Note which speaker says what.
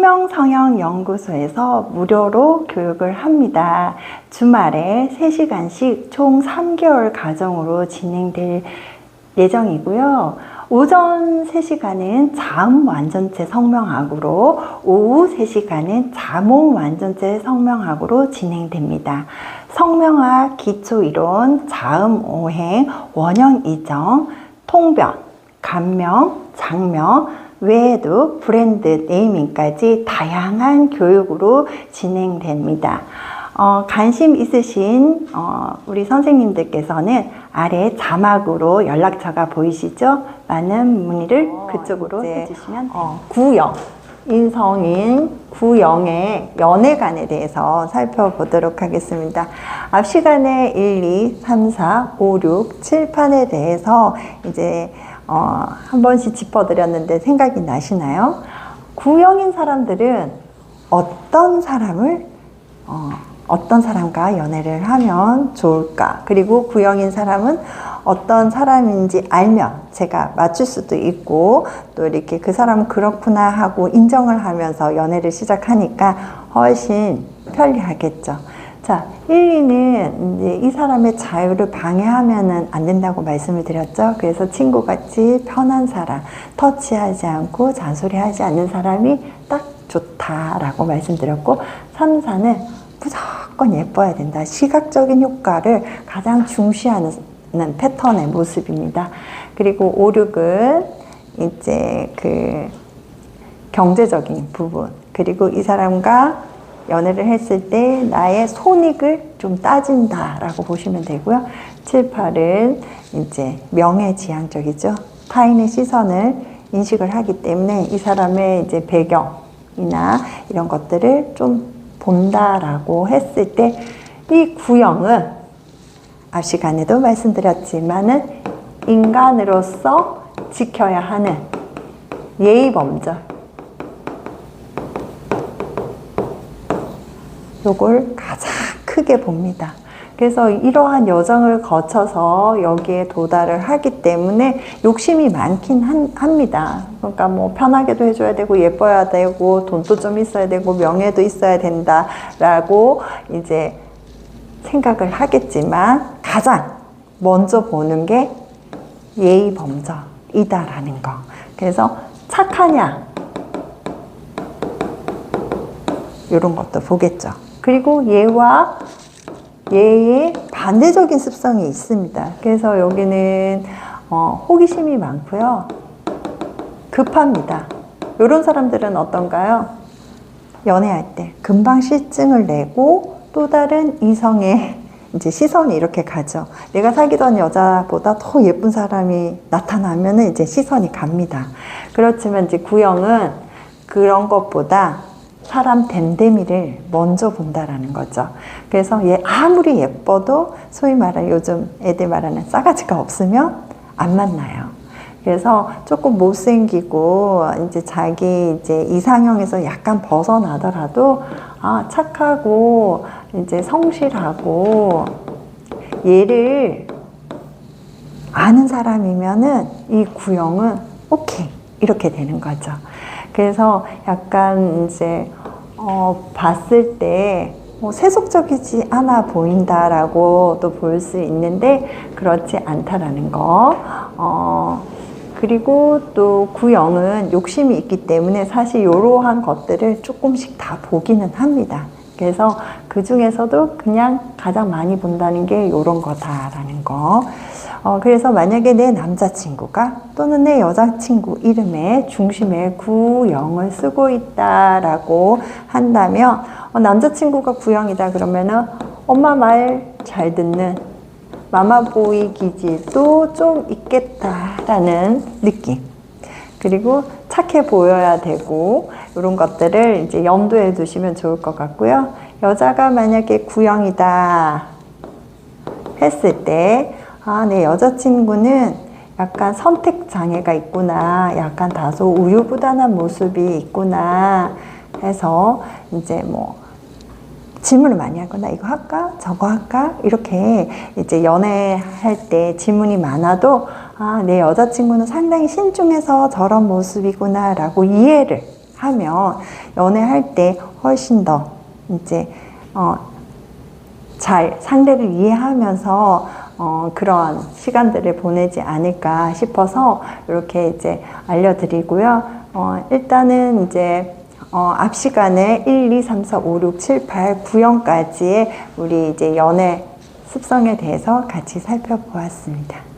Speaker 1: 숙명성형연구소에서 무료로 교육을 합니다. 주말에 3시간씩 총 3개월 과정으로 진행될 예정이고요. 오전 3시간은 자음 완전체 성명학으로 오후 3시간은 자몽 완전체 성명학으로 진행됩니다. 성명학 기초이론, 자음 오행, 원형 이정, 통변, 감명, 장명, 외에도 브랜드 네이밍까지 다양한 교육으로 진행됩니다. 어, 관심 있으신 어, 우리 선생님들께서는 아래 자막으로 연락처가 보이시죠? 많은 문의를 그쪽으로 해주시면 어, 구영, 인성인 구영의 연애관에 대해서 살펴보도록 하겠습니다. 앞 시간에 1, 2, 3, 4, 5, 6, 7, 8에 대해서 이제 어, 한 번씩 짚어드렸는데 생각이 나시나요? 구형인 사람들은 어떤 사람을 어, 어떤 사람과 연애를 하면 좋을까? 그리고 구형인 사람은 어떤 사람인지 알면 제가 맞출 수도 있고 또 이렇게 그 사람은 그렇구나 하고 인정을 하면서 연애를 시작하니까 훨씬 편리하겠죠. 자, 1, 2는 이제 이 사람의 자유를 방해하면은 안 된다고 말씀을 드렸죠. 그래서 친구같이 편한 사람, 터치하지 않고 잔소리하지 않는 사람이 딱 좋다라고 말씀드렸고, 3, 4는 무조건 예뻐야 된다. 시각적인 효과를 가장 중시하는 패턴의 모습입니다. 그리고 5, 6은 이제 그 경제적인 부분, 그리고 이 사람과 연애를 했을 때 나의 손익을 좀 따진다라고 보시면 되고요. 7, 8은 이제 명예지향적이죠. 타인의 시선을 인식을 하기 때문에 이 사람의 이제 배경이나 이런 것들을 좀 본다라고 했을 때 이 구형은 앞 시간에도 말씀드렸지만은 인간으로서 지켜야 하는 예의 범절 요걸 가장 크게 봅니다. 그래서 이러한 여정을 거쳐서 여기에 도달을 하기 때문에 욕심이 많긴 한, 합니다. 그러니까 뭐 편하게도 해줘야 되고 예뻐야 되고 돈도 좀 있어야 되고 명예도 있어야 된다라고 이제 생각을 하겠지만 가장 먼저 보는 게 예의 범절이다라는 거. 그래서 착하냐 이런 것도 보겠죠. 그리고 얘와 얘의 반대적인 습성이 있습니다. 그래서 여기는 어, 호기심이 많고요. 급합니다. 이런 사람들은 어떤가요? 연애할 때 금방 실증을 내고 또 다른 이성의 이제 시선이 이렇게 가죠. 내가 사귀던 여자보다 더 예쁜 사람이 나타나면은 이제 시선이 갑니다. 그렇지만 이제 구형은 그런 것보다 사람 댐댐이를 먼저 본다라는 거죠. 그래서 얘 아무리 예뻐도 소위 말하는 요즘 애들 말하는 싸가지가 없으면 안 만나요. 그래서 조금 못생기고 이제 자기 이제 이상형에서 약간 벗어나더라도 아 착하고 이제 성실하고 얘를 아는 사람이면은 이 구형은 오케이 이렇게 되는 거죠. 그래서 약간 이제 어, 봤을 때 뭐 세속적이지 않아 보인다라고 또 볼 수 있는데 그렇지 않다라는 거. 어, 그리고 또 구형은 욕심이 있기 때문에 사실 이러한 것들을 조금씩 다 보기는 합니다. 그래서 그 중에서도 그냥 가장 많이 본다는 게 이런 거다라는 거. 어, 그래서 만약에 내 남자친구가 또는 내 여자친구 이름에 중심에 구영을 쓰고 있다라고 한다면 어, 남자친구가 구영이다 그러면은 엄마 말 잘 듣는 마마보이 기질도 좀 있겠다라는 느낌. 그리고 착해 보여야 되고 이런 것들을 이제 염두에 두시면 좋을 것 같고요. 여자가 만약에 구형이다 했을 때 아, 내 여자친구는 약간 선택 장애가 있구나. 약간 다소 우유부단한 모습이 있구나. 해서 이제 뭐 질문을 많이 하거나 이거 할까? 저거 할까? 이렇게 이제 연애할 때 질문이 많아도 아, 내 여자친구는 상당히 신중해서 저런 모습이구나 라고 이해를 하면 연애할 때 훨씬 더 이제 어, 잘 상대를 이해하면서 어, 그런 시간들을 보내지 않을까 싶어서 이렇게 이제 알려드리고요. 어, 일단은 이제 어, 앞 시간에 1, 2, 3, 4, 5, 6, 7, 8, 9형까지의 우리 이제 연애 습성에 대해서 같이 살펴보았습니다.